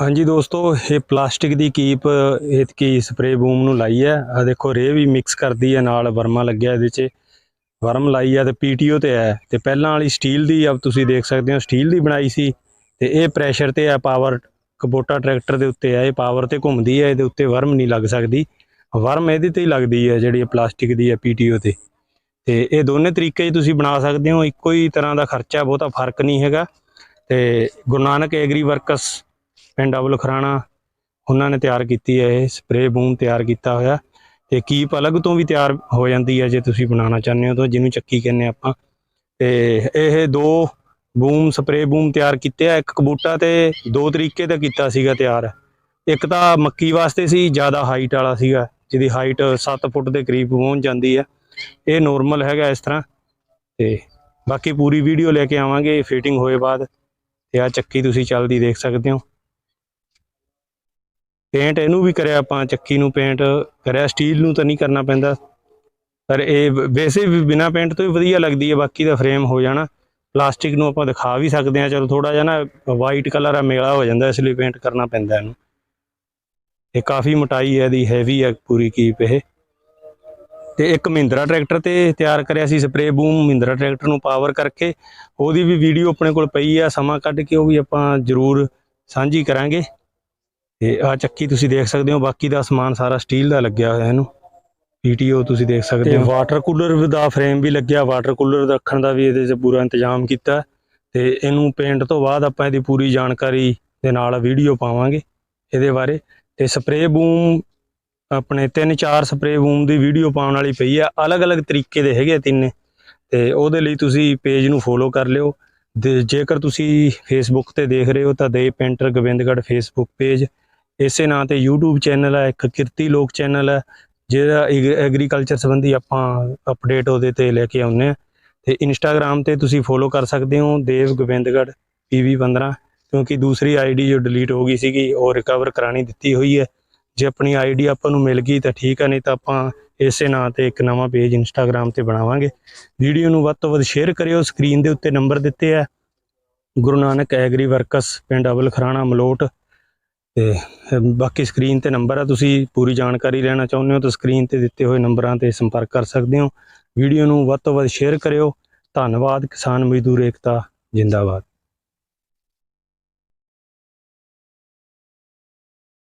ਹਾਂਜੀ ਦੋਸਤੋ, ਇਹ ਪਲਾਸਟਿਕ ਦੀ ਕੀਪ ਇਤਕੀ ਸਪਰੇ ਬੂਮ ਨੂੰ ਲਾਈ ਹੈ। ਆ ਦੇਖੋ ਰੇ ਵੀ ਮਿਕਸ ਕਰਦੀ ਹੈ, ਨਾਲ ਵਰਮਾ ਲੱਗਿਆ ਇਹਦੇ 'ਚ। ਵਰਮ ਲਾਈ ਹੈ ਤੇ ਪੀਟੀਓ ਤੇ ਹੈ। ਤੇ ਪਹਿਲਾਂ ਵਾਲੀ ਸਟੀਲ ਦੀ ਆ ਤੁਸੀਂ ਦੇਖ ਸਕਦੇ ਹੋ, ਸਟੀਲ ਦੀ ਬਣਾਈ ਸੀ। ਤੇ ਇਹ ਪ੍ਰੈਸ਼ਰ ਤੇ ਹੈ ਪਾਵਰ ਕਬੋਟਾ ਟਰੈਕਟਰ ਦੇ ਉੱਤੇ ਹੈ, ਇਹ ਪਾਵਰ ਤੇ ਘੁੰਮਦੀ ਹੈ, ਇਹਦੇ ਉੱਤੇ ਵਰਮ ਨਹੀਂ ਲੱਗ ਸਕਦੀ। ਵਰਮ ਇਹਦੇ ਤੇ ਹੀ ਲੱਗਦੀ ਹੈ, ਜਿਹੜੀ ਪਲਾਸਟਿਕ ਦੀ ਹੈ ਪੀਟੀਓ ਤੇ। ਤੇ ਇਹ ਦੋਨੇ ਤਰੀਕੇ ਤੁਸੀਂ ਬਣਾ ਸਕਦੇ ਹੋ, ਇੱਕੋ ਹੀ ਤਰ੍ਹਾਂ ਦਾ ਖਰਚਾ, ਬਹੁਤਾ ਫ਼ਰਕ ਨਹੀਂ ਹੈਗਾ। ਤੇ ਗੁਰੂ ਨਾਨਕ ਐਗਰੀ ਵਰਕਸ ਪਿੰਡ ਅਬਲ ਖਰਾਣਾ, ਉਹਨਾਂ ਨੇ ਤਿਆਰ ਕੀਤੀ ਹੈ, ਇਹ ਸਪਰੇ ਬੂਮ ਤਿਆਰ ਕੀਤਾ ਹੋਇਆ। ਤੇ ਕੀਪ ਅਲੱਗ ਤੋਂ ਵੀ ਤਿਆਰ ਹੋ ਜਾਂਦੀ ਹੈ, ਜੇ ਤੁਸੀਂ ਬਣਾਉਣਾ ਚਾਹੁੰਦੇ ਹੋ ਤਾਂ, ਜਿਹਨੂੰ ਚੱਕੀ ਕਹਿੰਦੇ ਆਪਾਂ। ਤੇ ਇਹ ਦੋ ਬੂਮ ਸਪਰੇ ਬੂਮ ਤਿਆਰ ਕੀਤੇ ਆ, ਇੱਕ ਕਬੂਟਾ ਤੇ ਦੋ ਤਰੀਕੇ ਦਾ ਕੀਤਾ ਸੀਗਾ ਤਿਆਰ। ਇੱਕ ਤਾਂ ਮੱਕੀ ਵਾਸਤੇ ਸੀ, ਜ਼ਿਆਦਾ ਹਾਈਟ ਵਾਲਾ ਸੀਗਾ, ਜਿਹਦੀ ਹਾਈਟ 7 ਫੁੱਟ ਦੇ ਕਰੀਬ ਪਹੁੰਚ ਜਾਂਦੀ ਹੈ। ਇਹ ਨੋਰਮਲ ਹੈਗਾ ਇਸ ਤਰ੍ਹਾਂ। ਤੇ ਬਾਕੀ ਪੂਰੀ ਵੀਡੀਓ ਲੈ ਕੇ ਆਵਾਂਗੇ ਫਿਟਿੰਗ ਹੋਏ ਬਾਅਦ। ਤੇ ਆ ਚੱਕੀ ਤੁਸੀਂ ਚੱਲਦੀ ਦੇਖ ਸਕਦੇ ਹੋ। ਪੇਂਟ ਇਹਨੂੰ ਵੀ ਕਰਿਆ ਆਪਾਂ, ਚੱਕੀ ਨੂੰ ਪੇਂਟ ਕਰਿਆ ਸਟੀਲ ਨੂੰ ਤਾਂ ਨਹੀਂ ਕਰਨਾ ਪੈਂਦਾ। ਪਰ ਇਹ ਵੈਸੇ ਵੀ ਬਿਨਾ ਪੇਂਟ ਤੋਂ ਹੀ ਵਧੀਆ ਲੱਗਦੀ ਹੈ, ਬਾਕੀ ਦਾ ਫਰੇਮ ਹੋ ਜਾਣਾ। ਪਲਾਸਟਿਕ ਨੂੰ ਆਪਾਂ ਦਿਖਾ ਵੀ ਸਕਦੇ ਹਾਂ, ਚਲੋ ਥੋੜਾ ਜਿਹਾ ਨਾ ਵਾਈਟ ਕਲਰ ਆ, ਮੇਲਾ ਹੋ ਜਾਂਦਾ, ਇਸ ਲਈ ਪੇਂਟ ਕਰਨਾ ਪੈਂਦਾ ਇਹਨੂੰ। ਇਹ ਕਾਫੀ ਮੋਟਾਈ ਹੈ, ਇਹਦੀ ਹੈਵੀ ਹੈ ਪੂਰੀ ਕੀਪ ਇਹ। ਤੇ ਇੱਕ ਮਹਿੰਦਰਾ ਟਰੈਕਟਰ ਤੇ ਤਿਆਰ ਕਰਿਆ ਸੀ ਸਪਰੇ ਬੂਮ ਮਹਿੰਦਰਾ ਟਰੈਕਟਰ ਨੂੰ ਪਾਵਰ ਕਰਕੇ। ਉਹਦੀ ਵੀ ਵੀਡੀਓ ਆਪਣੇ ਕੋਲ ਪਈ ਆ, ਸਮਾਂ ਕੱਢ ਕੇ ਉਹ ਵੀ ਆਪਾਂ ਜ਼ਰੂਰ ਸਾਂਝੀ ਕਰਾਂਗੇ। ਤੇ ਆ ਚੱਕੀ ਤੁਸੀਂ ਦੇਖ ਸਕਦੇ ਹੋ ਬਾਕੀ ਦਾ ਸਮਾਨ ਸਾਰਾ ਸਟੀਲ ਦਾ ਲੱਗਿਆ ਹੋਇਆ ਇਹਨੂੰ। ਪੀਟੀਓ ਤੁਸੀਂ ਦੇਖ ਸਕਦੇ ਹੋ। ਵਾਟਰ ਕੂਲਰ ਦਾ ਫਰੇਮ ਵੀ ਲੱਗਿਆ ਵਾਟਰ ਕੂਲਰ ਰੱਖਣ ਦਾ ਵੀ ਇਹਦੇ 'ਚ ਪੂਰਾ ਇੰਤਜ਼ਾਮ ਕੀਤਾ। ਤੇ ਇਹਨੂੰ ਪੇਂਟ ਤੋਂ ਬਾਅਦ ਆਪਾਂ ਇਹਦੀ ਪੂਰੀ ਜਾਣਕਾਰੀ ਦੇ ਨਾਲ ਵੀਡੀਓ ਪਾਵਾਂਗੇ ਇਹਦੇ ਬਾਰੇ। ਤੇ ਸਪਰੇ ਬੂਮ ਆਪਣੇ ਤਿੰਨ ਚਾਰ ਸਪਰੇ ਬੂਮ ਦੀ ਵੀਡੀਓ ਪਾਉਣ ਵਾਲੀ ਪਈ ਆ। ਅਲੱਗ-ਅਲੱਗ ਤਰੀਕੇ ਦੇ ਹੈਗੇ ਤਿੰਨੇ। ਤੇ ਉਹਦੇ ਲਈ ਤੁਸੀਂ ਪੇਜ ਨੂੰ ਫੋਲੋ ਕਰ ਲਿਓ। ਜੇਕਰ ਤੁਸੀਂ ਫੇਸਬੁੱਕ ਤੇ ਦੇਖ ਰਹੇ ਹੋ ਤਾਂ ਦੇ ਪੇਂਟਰ ਗੋਬਿੰਦਗੜ੍ਹ ਫੇਸਬੁੱਕ ਪੇਜ ਇਸੇ ਨਾਂ ਤੇ YouTube ਚੈਨਲ ਹੈ ਇੱਕ ਕਿਰਤੀ ਲੋਕ ਚੈਨਲ ਹੈ ਜਿਹੜਾ ਐਗਰੀਕਲਚਰ ਸੰਬੰਧੀ ਆਪਾਂ ਅਪਡੇਟ ਉਹਦੇ ਤੇ ਲੈ ਕੇ ਆਉਂਦੇ ਆ। ਤੇ ਇੰਸਟਾਗ੍ਰam ਤੇ ਤੁਸੀਂ ਫੋਲੋ ਕਰ ਸਕਦੇ ਹੋ ਦੇਵ ਗੋਬਿੰਦਗੜ੍ਹ PV15 ਕਿਉਂਕਿ ਦੂਸਰੀ ਆਈਡੀ ਜੋ ਡਿਲੀਟ ਹੋ ਗਈ ਸੀਗੀ, ਉਹ ਰਿਕਵਰ ਕਰਾਣੀ ਦਿੱਤੀ ਹੋਈ ਹੈ। ਜੇ ਆਪਣੀ ਆਈਡੀ ਆਪਾਂ ਨੂੰ ਮਿਲ ਗਈ ਤਾਂ ਠੀਕ ਹੈ ਨਹੀਂ ਤਾਂ ਆਪਾਂ ਇਸੇ ਨਾਂ ਤੇ ਇੱਕ ਨਵਾਂ ਪੇਜ ਇੰਸਟਾਗ੍ਰam ਤੇ ਬਣਾਵਾਂਗੇ। ਵੀਡੀਓ ਨੂੰ ਵੱਧ ਤੋਂ ਵੱਧ ਸ਼ੇਅਰ ਕਰਿਓ ਸਕਰੀਨ ਦੇ ਉੱਤੇ ਨੰਬਰ ਦਿੱਤੇ ਆ। ਗੁਰੂ ਨਾਨਕ ਐਗਰੀ ਵਰਕਸ ਪਿੰਡ ਅਬਲ ਖਰਾਣਾ, ਮਲੋਟ। ਤੇ ਬਾਕੀ ਸਕਰੀਨ ਤੇ ਨੰਬਰ ਆ, ਤੁਸੀਂ ਪੂਰੀ ਜਾਣਕਾਰੀ ਲੈਣਾ ਚਾਹੁੰਦੇ ਹੋ ਤਾਂ ਸਕਰੀਨ ਤੇ ਦਿੱਤੇ ਹੋਏ ਨੰਬਰਾਂ ਤੇ ਸੰਪਰਕ ਕਰ ਸਕਦੇ ਹੋ। ਵੀਡੀਓ ਨੂੰ ਵੱਧ ਤੋਂ ਵੱਧ ਸ਼ੇਅਰ ਕਰਿਓ। ਧੰਨਵਾਦ ਕਿਸਾਨ ਮਜ਼ਦੂਰ ਏਕਤਾ, ਜਿੰਦਾਬਾਦ।